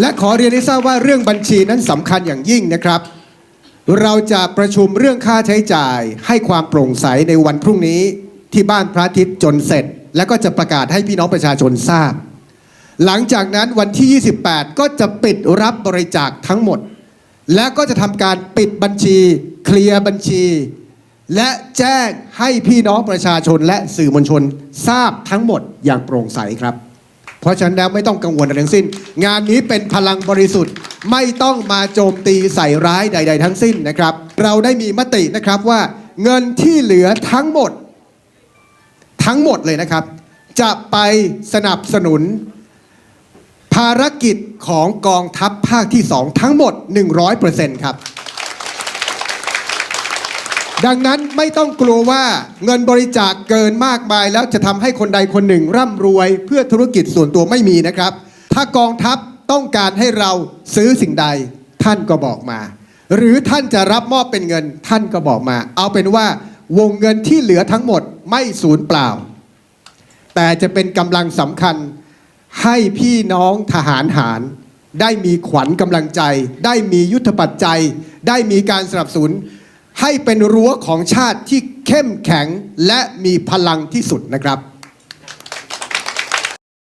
และขอเรียนให้ทราบว่าเรื่องบัญชีนั้นสำคัญอย่างยิ่งนะครับ เราจะประชุมเรื่องค่าใช้จ่ายให้ความโปร่งใสในวันพรุ่งนี้ที่บ้านพระอาทิตย์จนเสร็จ และก็จะประกาศให้พี่น้องประชาชนทราบ หลังจากนั้นวันที่ 28 ก็จะปิดรับบริจาคทั้งหมด และก็จะทำการปิดบัญชี เคลียร์บัญชี และแจ้งให้พี่น้องประชาชนและสื่อมวลชนทราบทั้งหมดอย่างโปร่งใสครับ เพราะฉะนั้นแล้วไม่ต้องกังวลอะไรทั้งสิ้น งานนี้เป็นพลังบริสุทธิ์ ไม่ต้องมาโจมตีใส่ร้ายใด ๆ ทั้งสิ้นนะครับ เราได้มีมตินะครับว่าเงินที่เหลือทั้งหมด ทั้งหมดเลยนะครับ จะไปสนับสนุน ภารกิจของกองทัพภาคที่ 2 ทั้งหมด 100%ครับ ดังนั้นไม่ต้องกลัวว่าเงินบริจาคเกินมากมาย แล้วจะทำให้คนใดคนหนึ่งร่ำรวย เพื่อธุรกิจส่วนตัวไม่มีนะครับ ถ้ากองทัพต้องการให้เราซื้อสิ่งใดท่านก็บอกมา หรือท่านจะรับมอบเป็นเงินท่านก็บอกมา เอาเป็นว่าวงเงินที่เหลือทั้งหมดไม่สูญเปล่า แต่จะเป็นกำลังสำคัญให้พี่น้องทหารหาร ได้มีขวัญกำลังใจ ได้มียุทธปัจจัย ได้มีการสนับสนุน ให้เป็นรั้วของชาติที่เข้มแข็งและมีพลังที่สุดนะครับ